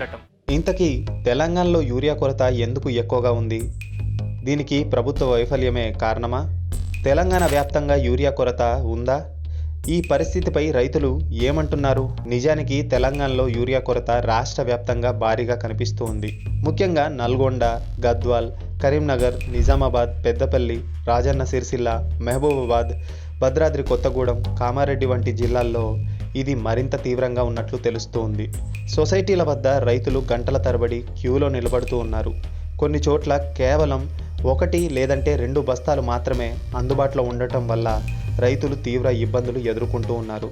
ఉండటం. ఇంతకీ తెలంగాణలో యూరియా కొరత ఎందుకు ఎక్కువగా ఉంది? దీనికి ప్రభుత్వ వైఫల్యమే కారణమా? తెలంగాణ వ్యాప్తంగా యూరియా కొరత ఉందా? ఈ పరిస్థితిపై రైతులు ఏమంటున్నారు? నిజానికి తెలంగాణలో యూరియా కొరత రాష్ట్ర వ్యాప్తంగా భారీగా కనిపిస్తూ ఉంది ముఖ్యంగా నల్గొండ గద్వాల్ కరీంనగర్ నిజామాబాద్ పెద్దపల్లి రాజన్న సిరిసిల్ల మహబూబాబాద్ భద్రాద్రి కొత్తగూడెం కామారెడ్డి వంటి జిల్లాల్లో ఇది మరింత తీవ్రంగా ఉన్నట్లు తెలుస్తోంది. సొసైటీల వద్ద రైతులు గంటల తరబడి క్యూలో నిలబడుతూ ఉన్నారు. కొన్ని చోట్ల కేవలం ఒకటి లేదంటే రెండు బస్తాలు మాత్రమే అందుబాటులో ఉండటం వల్ల రైతులు తీవ్ర ఇబ్బందులు ఎదుర్కొంటూ ఉన్నారు.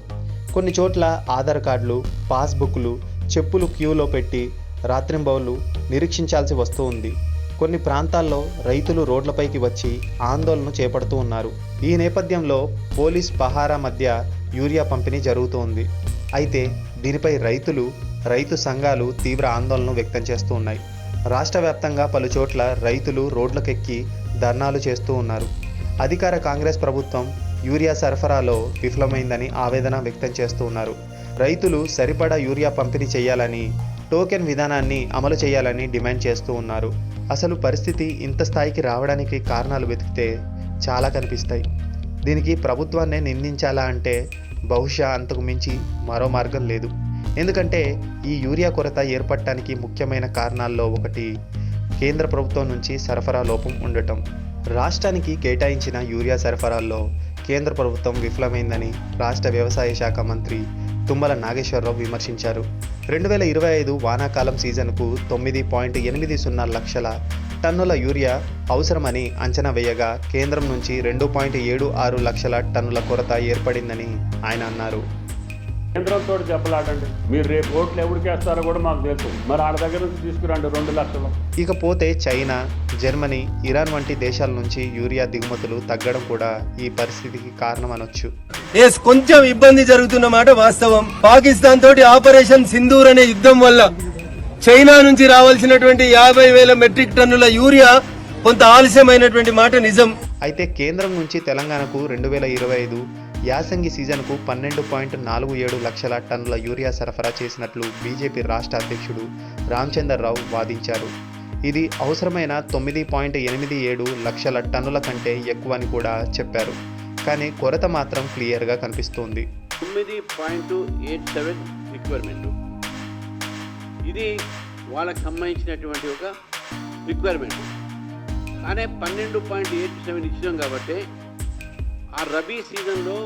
కొన్ని చోట్ల ఆధార్ కార్డులు పాస్బుక్లు చెప్పులు క్యూలో పెట్టి రాత్రింబవులు నిరీక్షించాల్సి వస్తూ ఉంది కొన్ని ప్రాంతాల్లో రైతులు రోడ్లపైకి వచ్చి ఆందోళన చేపడుతూ ఉన్నారు. ఈ నేపథ్యంలో పోలీస్ పహారా మధ్య యూరియా పంపిణీ జరుగుతోంది. అయితే దీనిపై రైతులు రైతు సంఘాలు తీవ్ర ఆందోళన వ్యక్తం చేస్తూ ఉన్నాయి. రాష్ట్ర వ్యాప్తంగా పలుచోట్ల రైతులు రోడ్లకెక్కి ధర్నాలు చేస్తూ ఉన్నారు. అధికార కాంగ్రెస్ ప్రభుత్వం యూరియా సరఫరాలో విఫలమైందని ఆవేదన వ్యక్తం చేస్తూ ఉన్నారు. రైతులు సరిపడా యూరియా పంపిణీ చేయాలని టోకెన్ విధానాన్ని అమలు చేయాలని డిమాండ్ చేస్తూ ఉన్నారు. అసలు పరిస్థితి ఇంత స్థాయికి రావడానికి కారణాలు వెతికితే చాలా కనిపిస్తాయి. దీనికి ప్రభుత్వాన్నే నిందించాలా అంటే బహుశా అంతకు మించి మరో మార్గం లేదు. ఎందుకంటే ఈ యూరియా కొరత ఏర్పడటానికి ముఖ్యమైన కారణాల్లో ఒకటి కేంద్ర ప్రభుత్వం నుంచి సరఫరా లోపం ఉండటం. రాష్ట్రానికి కేటాయించిన యూరియా సరఫరాల్లో కేంద్ర ప్రభుత్వం విఫలమైందని రాష్ట్ర వ్యవసాయ శాఖ మంత్రి తుమ్మల నాగేశ్వరరావు విమర్శించారు. రెండు వేల ఇరవై ఐదు వానాకాలం సీజన్కు తొమ్మిది పాయింట్ ఎనిమిది సున్నా లక్షల టన్నుల యూరియా అవసరమని అంచనా వేయగా కేంద్రం నుంచి రెండు పాయింట్ ఏడు ఆరు లక్షల టన్నుల కొరత ఏర్పడిందని ఆయన అన్నారు. కేంద్రంతో చెప్పలాడండి. మీరు రేపు ఓట్లు ఎవరికి వేస్తారో కూడా మాకు తెలుసు. మరి ఆడ దగ్గర నుంచి తీసుకురండి రెండు లక్షలు. ఇకపోతే చైనా జర్మనీ ఇరాన్ వంటి దేశాల నుంచి యూరియా దిగుమతులు తగ్గడం కూడా ఈ పరిస్థితికి కారణమనొచ్చు. ఎస్ కొంచెం ఇబ్బంది జరుగుతున్న మాట వాస్తవం. పాకిస్తాన్ తోటి ఆపరేషన్ సింధూర్ అనే యుద్ధం వల్ల చైనా నుంచి రావాల్సినటువంటి యాభై వేల మెట్రిక్ టన్నుల యూరియా కొంత ఆలస్యమైనటువంటి మాట నిజం. అయితే కేంద్రం నుంచి తెలంగాణకు రెండు వేల ఇరవై ఐదు యాసంగి సీజన్కు పన్నెండు పాయింట్ నాలుగు ఏడు లక్షల టన్నుల యూరియా సరఫరా చేసినట్లు బీజేపీ రాష్ట్ర అధ్యక్షుడు రామచందర్రావు వాదించారు. ఇది అవసరమైన తొమ్మిది పాయింట్ ఎనిమిది ఏడు లక్షల టన్నుల కంటే ఎక్కువ అని కూడా చెప్పారు. కానీ కొరత మాత్రం క్లియర్గా కనిపిస్తోంది. తొమ్మిది పాయింట్ ఎయిట్ సెవెన్ రిక్వైర్మెంట్ ఇది వాళ్ళకి సంబంధించినటువంటి ఒక రిక్వైర్మెంట్ కానీ పన్నెండు పాయింట్ ఎయిట్ సెవెన్ ఇచ్చినాం కాబట్టి ఆ రబీ సీజన్లో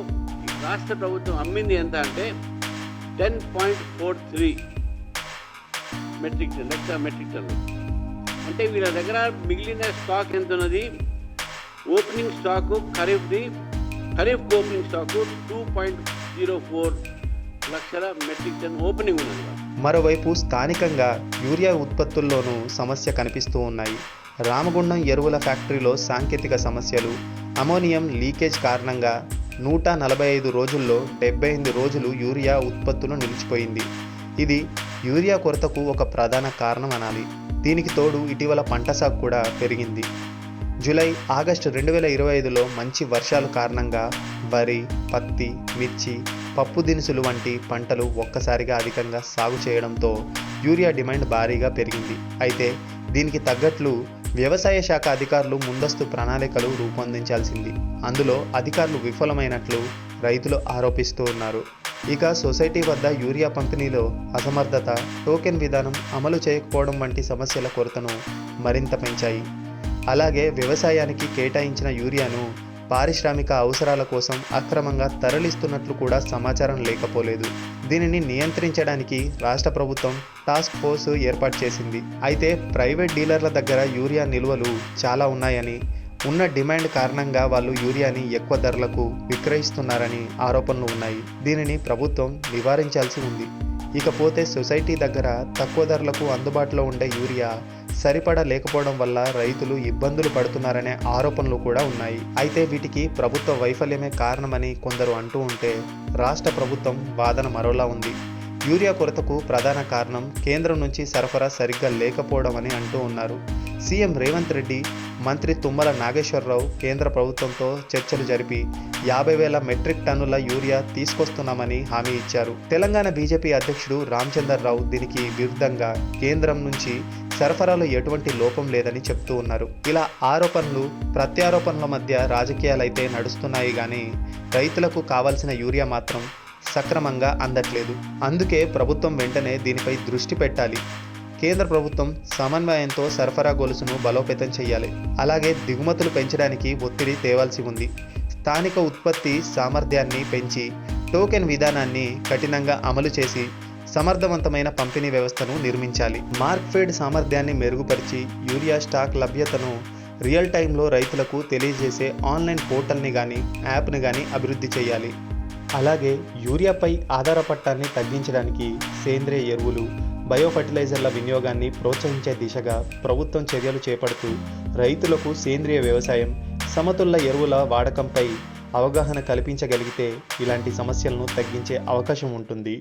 రాష్ట్ర ప్రభుత్వం అమ్మింది ఎంత అంటే ten point four three metric ton lakh metric ton అంటే వీళ్ళ దగ్గర మిగిలిన స్టాక్ ఎంత ఉన్నది? Opening stock ఖరీఫ్ది kharif opening stock two point zero four లక్షల మెట్రిక్ టన్ ఓపెనింగ్ ఉన్నది. మరోవైపు స్థానికంగా యూరియా ఉత్పత్తుల్లోనూ సమస్య కనిపిస్తూ ఉన్నాయి. రామగుండం ఎరువుల ఫ్యాక్టరీలో సాంకేతిక సమస్యలు అమోనియం లీకేజ్ కారణంగా నూట నలభై ఐదు రోజుల్లో డెబ్బై ఎనిమిది రోజులు యూరియా ఉత్పత్తులు నిలిచిపోయింది. ఇది యూరియా కొరతకు ఒక ప్రధాన కారణం అనాలి. దీనికి తోడు ఇటీవల పంట సాగు కూడా పెరిగింది. జూలై ఆగస్టు రెండు వేల ఇరవై ఐదులో మంచి వర్షాలు కారణంగా వరి పత్తి మిర్చి పప్పు దినుసులు వంటి పంటలు ఒక్కసారిగా అధికంగా సాగు చేయడంతో యూరియా డిమాండ్ భారీగా పెరిగింది. అయితే దీనికి తగ్గట్లు వ్యవసాయ శాఖ అధికారులు ముందస్తు ప్రణాళికలు రూపొందించాల్సింది. అందులో అధికారులు విఫలమైనట్లు రైతులు ఆరోపిస్తూ ఉన్నారు. ఇక సొసైటీ వద్ద యూరియా పంపిణీలో అసమర్థత టోకెన్ విధానం అమలు చేయకపోవడం వంటి సమస్యల కొరతను మరింత పెంచాయి. అలాగే వ్యవసాయానికి కేటాయించిన యూరియాను పారిశ్రామిక అవసరాల కోసం అక్రమంగా తరలిస్తున్నట్లు కూడా సమాచారం లేకపోలేదు. దీనిని నియంత్రించడానికి రాష్ట్ర ప్రభుత్వం టాస్క్ ఫోర్స్ ఏర్పాటు చేసింది. అయితే ప్రైవేట్ డీలర్ల దగ్గర యూరియా నిల్వలు చాలా ఉన్నాయని ఉన్న డిమాండ్ కారణంగా వాళ్ళు యూరియాని ఎక్కువ ధరలకు విక్రయిస్తున్నారని ఆరోపణలు ఉన్నాయి. దీనిని ప్రభుత్వం నివారించాల్సి ఉంది. ఇకపోతే సొసైటీ దగ్గర తక్కువ ధరలకు అందుబాటులో ఉండే యూరియా సరిపడా లేకపోవడం వల్ల రైతులు ఇబ్బందులు పడుతున్నారనే ఆరోపణలు కూడా ఉన్నాయి. అయితే వీటికి ప్రభుత్వ వైఫల్యమే కారణమని కొందరు అంటూ ఉంటే రాష్ట్ర ప్రభుత్వం వాదన మరోలా ఉంది. యూరియా కొరతకు ప్రధాన కారణం కేంద్రం నుంచి సరఫరా సరిగ్గా లేకపోవడం అని అంటూ ఉన్నారు. సీఎం రేవంత్ రెడ్డి మంత్రి తుమ్మల నాగేశ్వరరావు కేంద్ర ప్రభుత్వంతో చర్చలు జరిపి యాభై వేల మెట్రిక్ టన్నుల యూరియా తీసుకొస్తున్నామని హామీ ఇచ్చారు. తెలంగాణ బీజేపీ అధ్యక్షుడు రామచందర్ రావు దీనికి విరుద్ధంగా కేంద్రం నుంచి సరఫరాలో ఎటువంటి లోపం లేదని చెప్తూ ఉన్నారు. ఇలా ఆరోపణలు ప్రత్యారోపణల మధ్య రాజకీయాలైతే నడుస్తున్నాయి కానీ రైతులకు కావాల్సిన యూరియా మాత్రం సక్రమంగా అందట్లేదు. అందుకే ప్రభుత్వం వెంటనే దీనిపై దృష్టి పెట్టాలి. కేంద్ర ప్రభుత్వం సమన్వయంతో సరఫరా గొలుసును బలోపేతం చేయాలి. అలాగే దిగుమతులు పెంచడానికి ఒత్తిడి తేవాల్సి ఉంది. స్థానిక ఉత్పత్తి సామర్థ్యాన్ని పెంచి టోకెన్ విధానాన్ని కఠినంగా అమలు చేసి సమర్థవంతమైన పంపిణీ వ్యవస్థను నిర్మించాలి. మార్క్ఫెడ్ సామర్థ్యాన్ని మెరుగుపరిచి యూరియా స్టాక్ లభ్యతను రియల్ టైంలో రైతులకు తెలియజేసే ఆన్లైన్ పోర్టల్ని కానీ యాప్ని కానీ అభివృద్ధి చేయాలి. అలాగే యూరియాపై ఆధారపట్టాన్ని తగ్గించడానికి సేంద్రియ ఎరువులు బయోఫర్టిలైజర్ల వినియోగాన్ని ప్రోత్సహించే దిశగా ప్రభుత్వం చర్యలు చేపడుతూ రైతులకు సేంద్రియ వ్యవసాయం సమతుల్య ఎరువుల వాడకంపై అవగాహన కల్పించగలిగితే ఇలాంటి సమస్యలను తగ్గించే అవకాశం ఉంటుంది.